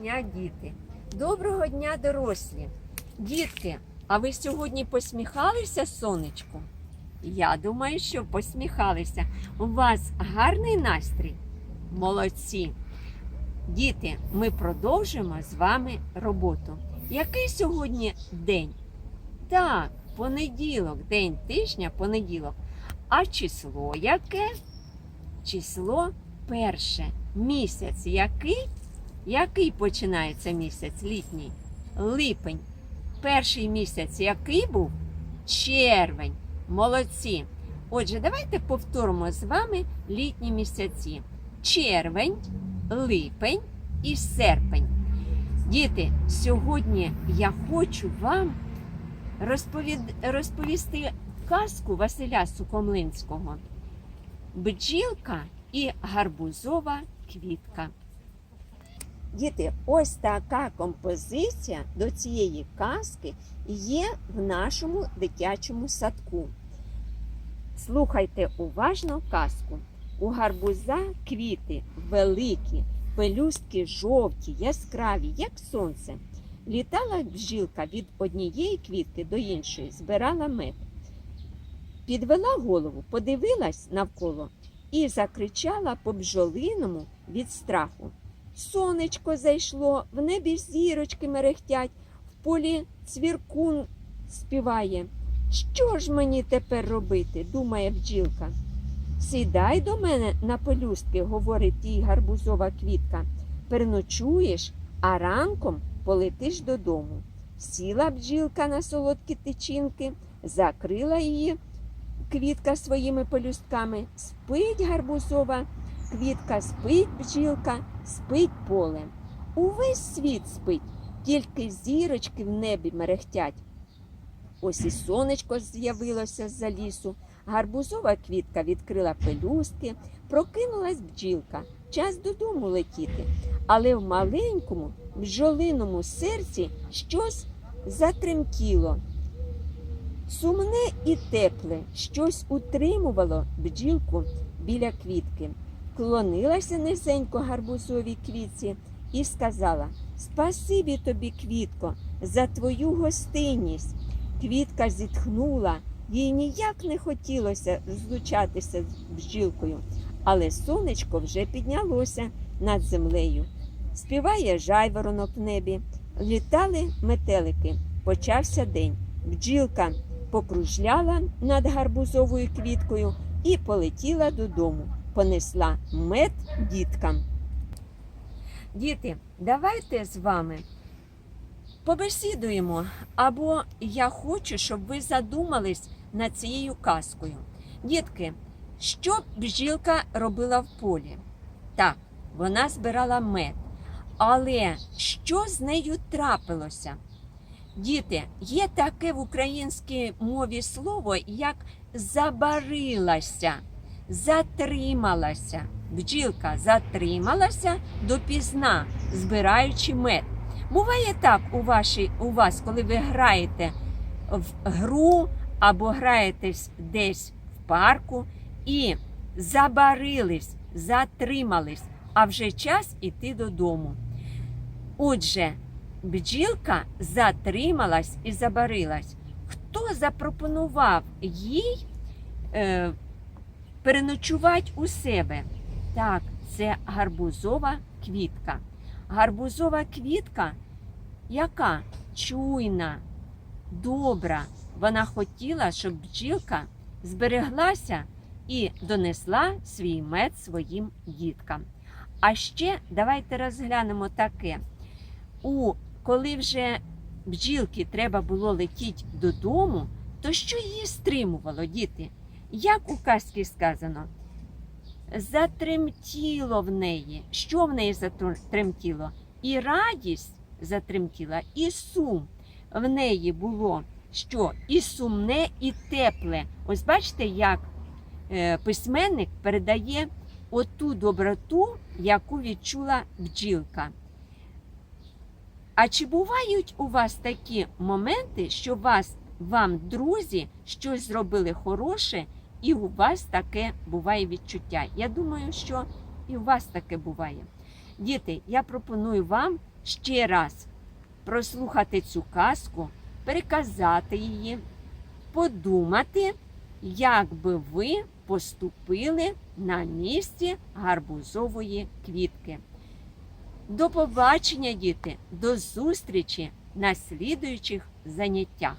дня, діти! Доброго дня, дорослі! Дітки, а ви сьогодні посміхалися сонечку? Я думаю, що посміхалися. У вас гарний настрій? Молодці! Діти, ми продовжимо з вами роботу. Який сьогодні день? Так, понеділок, день тижня, понеділок. А число яке? Число перше. Місяць який? Який починається місяць літній? Липень. Перший місяць який був? Червень. Молодці. Отже, давайте повторимо з вами літні місяці. Червень, липень і серпень. Діти, сьогодні я хочу вам розповід... розповісти казку Василя Сукомлинського. Бджілка і гарбузова квітка. Діти, ось така композиція до цієї казки є в нашому дитячому садку. Слухайте уважно казку. У гарбуза квіти великі, пелюстки жовті, яскраві, як сонце. Літала бджілка від однієї квітки до іншої, збирала мед. Підвела голову, подивилась навколо і закричала по бджолиному від страху. Сонечко зайшло, в небі зірочки мерехтять, в полі цвіркун співає. Що ж мені тепер робити? думає бджілка. Сідай до мене на пелюстки, говорить їй гарбузова квітка. Переночуєш, а ранком полетиш додому. Сіла бджілка на солодкі тичинки, закрила її квітка своїми пелюстками, спить гарбузова квітка, спить бджілка, спить поле. Увесь світ спить, тільки зірочки в небі мерехтять. Ось і сонечко з'явилося з-за лісу. Гарбузова квітка відкрила пелюстки, прокинулась бджілка. Час додому летіти. Але в маленькому бджолиному серці щось затремтіло. Сумне і тепле щось утримувало бджілку біля квітки. Клонилася низенько гарбузовій квітці і сказала Спасибі тобі, квітко, за твою гостинність. Квітка зітхнула, їй ніяк не хотілося злучатися з бджілкою, але сонечко вже піднялося над землею. Співає жайворонок в небі, літали метелики. Почався день. Бджілка покружляла над гарбузовою квіткою і полетіла додому. Понесла мед діткам. Діти, давайте з вами побесідуємо. Або я хочу, щоб ви задумались над цією казкою. Дітки, що бджілка робила в полі? Так, вона збирала мед. Але що з нею трапилося? Діти, є таке в українській мові слово, як забарилася, затрималася. Бджілка затрималася допізна, збираючи мед. Буває так у, вашій, у вас, коли ви граєте в гру або граєте десь в парку і забарились, затримались, а вже час іти додому. Отже, бджілка затрималась і забарилась. Хто запропонував їй е, переночувати у себе? Так, це гарбузова квітка. Гарбузова квітка, яка чуйна, добра. Вона хотіла, щоб бджілка збереглася і донесла свій мед своїм діткам. А ще давайте розглянемо таке. У коли вже бджілки треба було летіти додому, то що її стримувало, діти? Як у казці сказано? Затремтіло в неї. Що в неї затремтіло? І радість затремтіла, і сум в неї було що і сумне, і тепле. Ось бачите, як е, письменник передає оту доброту, яку відчула бджілка. А чи бувають у вас такі моменти, що вас, вам, друзі, щось зробили хороше, і у вас таке буває відчуття? Я думаю, що і у вас таке буває. Діти, я пропоную вам ще раз прослухати цю казку, переказати її, подумати, як би ви поступили на місці гарбузової квітки. До побачення, діти, до зустрічі на слідуючих заняттях.